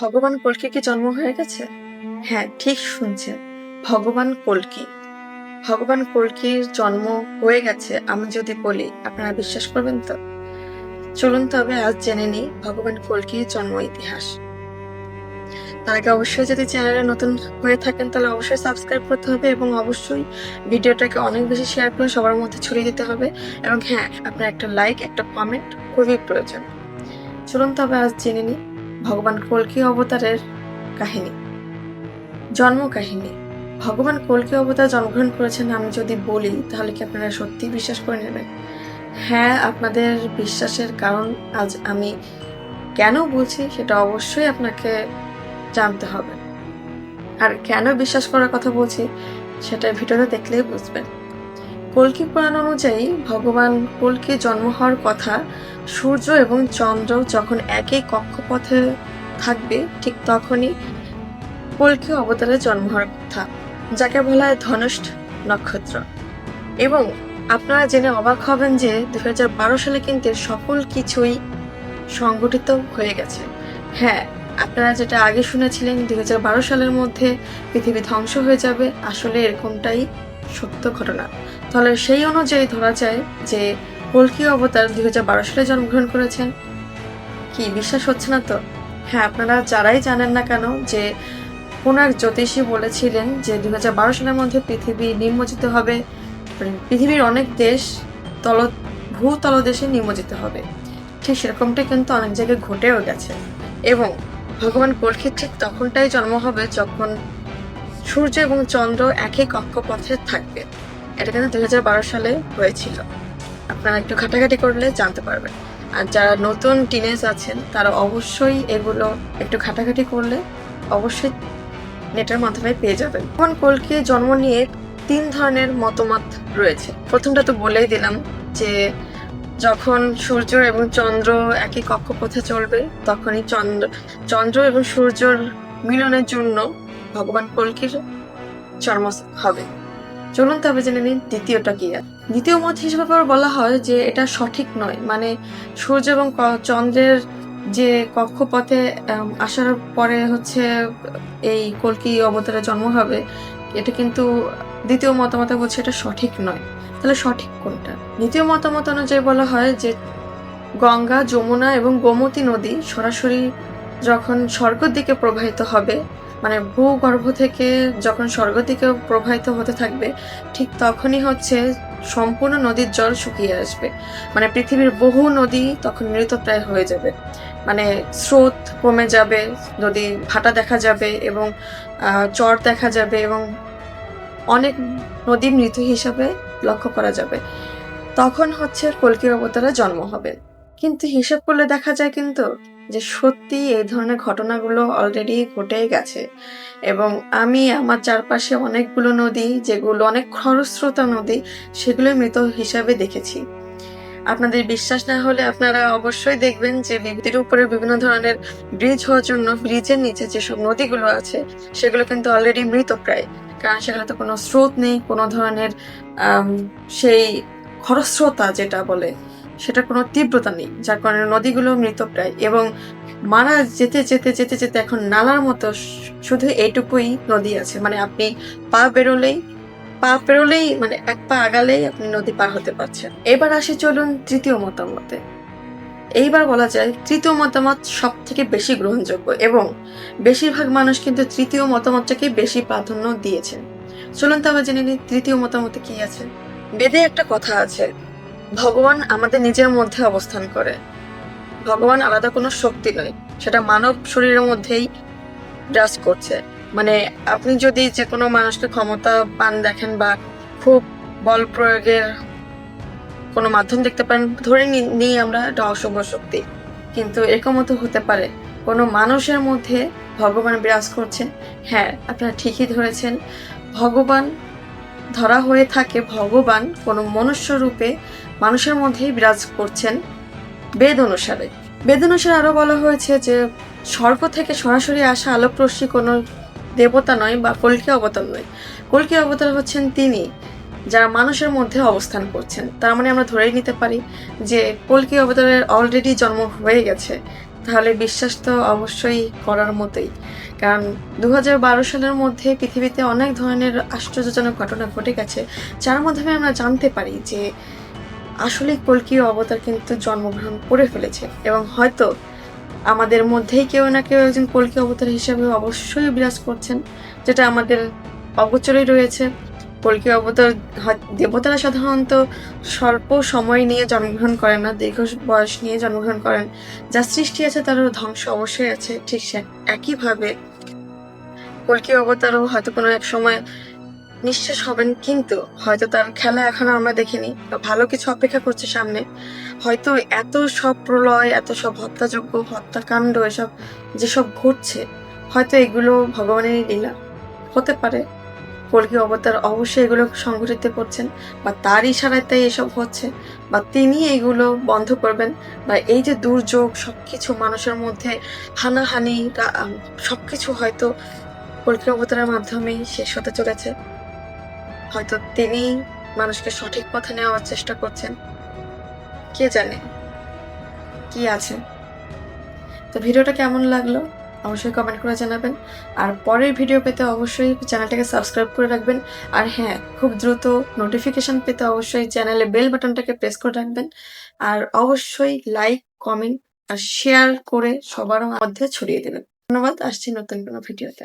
ভগবান কল্কি কি জন্ম হয়ে গেছে? হ্যাঁ ঠিক শুনছেন। ভগবান কল্কি। ভগবান কল্কির জন্ম হয়ে গেছে, আমি যদি বলি, আপনারা বিশ্বাস করবেন তো? চলুন তবে আজ জেনে নিই ভগবান কল্কির জন্ম ইতিহাস। তার আগে অবশ্যই যদি চ্যানেলে নতুন হয়ে থাকেন, তাহলে অবশ্যই সাবস্ক্রাইব করতে হবে এবং অবশ্যই ভিডিওটাকে অনেক বেশি শেয়ার করে সবার মধ্যে ছড়িয়ে দিতে হবে। এবং হ্যাঁ আপনার একটা লাইক একটা কমেন্ট খুবই প্রয়োজন। চলুন তবে আজ জেনে নিই ভগবান কল্কি অবতারের কাহিনী। জন্ম কাহিনী। ভগবান কল্কি অবতার জন্মগ্রহণ করেছেন আমি যদি বলি, তাহলে কি আপনারা সত্যি বিশ্বাস করে নেবেন? হ্যাঁ আপনাদের বিশ্বাসের কারণ আজ আমি কেন বলছি সেটা অবশ্যই আপনাকে জানতে হবে। আর কেন বিশ্বাস করার কথা বলছি, সেটা ভিডিওতে দেখলেই বুঝবেন। কল্কি পুরাণ অনুযায়ী ভগবান কল্কি জন্ম হওয়ার কথা সূর্য এবং চন্দ্র যখন একই কক্ষপথে থাকবে, ঠিক তখনই কল্কি অবতারে জন্ম হওয়ার কথা, যাকে বলা হয় ধনুষ্ঠ নক্ষত্র। এবং আপনারা জেনে অবাক হবেন যে দুই হাজার বারো সালে কিন্তু সকল কিছুই সংগঠিত হয়ে গেছে। হ্যাঁ আপনারা যেটা আগে শুনেছিলেন দুই হাজার বারো সালের মধ্যে পৃথিবী ধ্বংস হয়ে যাবে, আসলে এরকমটাই সত্য ঘটনা। তাহলে সেই অনুযায়ী ধরা যায় যে কল্কি অবতার দুই হাজার বারো সালে জন্মগ্রহণ করেছেন। কি বিশ্বাস হচ্ছে না তো? হ্যাঁ আপনারা যারাই জানেন না কেন যে কোন এক জ্যোতিষী বলেছিলেন যে দুই হাজার বারো সালের মধ্যে পৃথিবী নির্মজিত হবে মানে পৃথিবীর অনেক দেশ তল ভূতল দেশে নির্মজিত হবে। ঠিক সেরকমটা কিন্তু অনেক জায়গায় ঘটেও গেছে। এবং ভগবান কল্কির ঠিক তখনটাই জন্ম হবে যখন সূর্য এবং চন্দ্র একই কক্ষপথে থাকবে। এটা কিন্তু দুই হাজার বারো সালে হয়েছিল। আপনারা একটু ঘাটাঘাটি করলে জানতে পারবেন। আর যারা নতুন টিনেজ আছেন, তারা অবশ্যই এগুলো একটু ঘাটাঘাটি করলে অবশ্যই নেটের মাধ্যমে পেয়ে যাবেন। ভগবান কল্কি জন্ম নিয়ে তিন ধরনের মতামত রয়েছে। প্রথমটা তো বলেই দিলাম যে, যখন সূর্য এবং চন্দ্র একই কক্ষপথে চলবে, তখনই চন্দ্র চন্দ্র এবং সূর্যর মিলনের জন্য ভগবান কল্কির জন্ম হবে। চলুন তবে জেনে নিন দ্বিতীয়টা কি। দ্বিতীয় মত হিসেবে বলা হয় যে এটা সঠিক নয়। মানে সূর্য এবং চন্দ্রের যে কক্ষপথে আসার পরে হচ্ছে এই কল্কি অবতারে জন্ম হবে, এটা কিন্তু দ্বিতীয় মতামত বলছে এটা সঠিক নয়। তাহলে সঠিক কোনটা? দ্বিতীয় মতামত অনুযায়ী বলা হয় যে গঙ্গা, যমুনা এবং গোমতী নদী সরাসরি যখন স্বর্গের দিকে প্রবাহিত হবে মানে ভূগর্ভ থেকে যখন স্বর্গ দিকে প্রবাহিত হতে থাকবে, ঠিক তখনই হচ্ছে সম্পূর্ণ নদীর জল শুকিয়ে আসবে। মানে পৃথিবীর বহু নদী তখন মৃতপ্রায় হয়ে যাবে। মানে স্রোত কমে যাবে, নদী ভাটা দেখা যাবে এবং চর দেখা যাবে এবং অনেক নদী মৃত হিসাবে লক্ষ্য করা যাবে। তখন হচ্ছে কল্কি অবতারে জন্ম হবে। কিন্তু হিসেব করলে দেখা যায় কিন্তু যে সত্যি এই ধরনের ঘটনাগুলো অলরেডি ঘটে গেছে। এবং আমি আমার চারপাশে অনেকগুলো নদী, যেগুলো অনেক খরস্রোতা নদী, সেগুলো মৃত হিসাবে দেখেছি। আপনাদের বিশ্বাস না হলে আপনারা অবশ্যই দেখবেন যে নদীর উপরে বিভিন্ন ধরনের ব্রিজ হওয়ার জন্য ব্রিজের নিচে যেসব নদীগুলো আছে, সেগুলো কিন্তু অলরেডি মৃত প্রায়। কারণ সেগুলোতে কোনো স্রোত নেই, কোনো ধরনের সেই খরস্রোতা যেটা বলে। সেটা কোনো তীব্রতা নেই, যার কারণে নদীগুলো মৃতপ্রায় এবং মারা যেতে যেতে যেতে যেতে এখন নালার মতো শুধু এইটুকুই নদী আছে। মানে আপনি পা বেরোলেই, পা পেরোলেই মানে এক পা আগালেই আপনি নদী পার হতে পারছেন। এবার আসি চলুন তৃতীয় মতামতে। এইবার বলা যায়, তৃতীয় মতামত সব থেকে বেশি গ্রহণযোগ্য এবং বেশিরভাগ মানুষ কিন্তু তৃতীয় মতামতটাকে বেশি প্রাধান্য দিয়েছেন। চলুন তবে জেনে নিই, তৃতীয় মতামতে কি আছে? বেদে একটা কথা আছে ভগবান আমাদের নিজের মধ্যে অবস্থান করে। ভগবান আলাদা কোনো শক্তি নয়, সেটা মানব শরীরের মধ্যেই বিরাজ করছে। মানে আপনি যদি যে কোনো মানুষকে ক্ষমতা পান দেখেন বা খুব বল প্রয়োগের কোনো মাধ্যম দেখতে পারেন, ধরে নিই আমরা এটা অশুভ শক্তি। কিন্তু এরকমও তো হতে পারে, কোনো মানুষের মধ্যে ভগবান বিরাজ করছেন হ্যাঁ আপনারা ঠিকই ধরেছেন, ভগবান ধরা হয়ে থাকে, ভগবান কোনো মনুষ্য রূপে মানুষের মধ্যেই বিরাজ করছেন বেদ অনুসারে। বেদ অনুসারে আরও বলা হয়েছে যে, স্বর্গ থেকে সরাসরি আসা আলোকরশ্মি কোনো দেবতা নয় বা কল্কি অবতার নয়। কল্কি অবতার হচ্ছেন তিনি, যারা মানুষের মধ্যে অবস্থান করছেন। তার মানে আমরা ধরেই নিতে পারি যে, কল্কি অবতারের অলরেডি জন্ম হয়ে গেছে। তাহলে বিশ্বাস তো অবশ্যই করার মতোই। কারণ দু হাজার বারো সালের মধ্যে পৃথিবীতে অনেক ধরনের আশ্চর্যজনক ঘটনা ঘটে গেছে। যার মাধ্যমে আমরা জানতে পারি যে আসলে কল্কি অবতার কিন্তু জন্মগ্রহণ করে ফেলেছে এবং হয়তো আমাদের মধ্যেই কেউ না কেউ একজন কল্কি অবতার হিসাবে অবশ্যই বিরাজ করছেন, যেটা আমাদের অগোচরেই রয়েছে। কল্কি অবতার দেবতারা সাধারণত স্বল্প সময় নিয়ে জন্মগ্রহণ করেন না, দীর্ঘ বয়স নিয়ে জন্মগ্রহণ করেন। যা সৃষ্টি আছে তারও ধ্বংস অবশ্যই আছে, ঠিক সে একইভাবে কল্কি অবতারও হয়তো কোনো এক সময় নিঃশেষ হবেন কিন্তু হয়তো তার খেলা এখনও আমরা দেখিনি ভালো কিছু অপেক্ষা করছে সামনে। হয়তো এত সব প্রলয়, এত সব হত্যাযোগ্য হত্যাকাণ্ড, এসব যেসব ঘটছে, হয়তো এগুলো ভগবানেরই লীলা। হতে পারে কল্কি অবতার অবশ্যই এগুলো সংঘটিত করছেন বা তার ইশারায় তাই এসব হচ্ছে বা তিনি এগুলো বন্ধ করবেন বা এই যে দুর্যোগ সব কিছু মানুষের মধ্যে হানাহানি সব কিছু হয়তো কল্কি অবতারের মাধ্যমেই শেষ হতে চলেছে। হয়তো তিনি মানুষকে সঠিক পথে নেওয়ার চেষ্টা করছেন। কে জানে? কি আছে? তো ভিডিওটা কেমন লাগল? অবশ্যই কমেন্ট করে জানাবেন। আর পরের ভিডিও পেতে অবশ্যই চ্যানেলটাকে সাবস্ক্রাইব করে রাখবেন। আর হ্যাঁ খুব দ্রুত নোটিফিকেশন পেতে অবশ্যই চ্যানেলে বেল বাটনটাকে প্রেস করে রাখবেন। আর অবশ্যই লাইক কমেন্ট আর শেয়ার করে সবার মধ্যে ছড়িয়ে দেবেন। ধন্যবাদ, আসছি নতুন কোনো ভিডিওতে।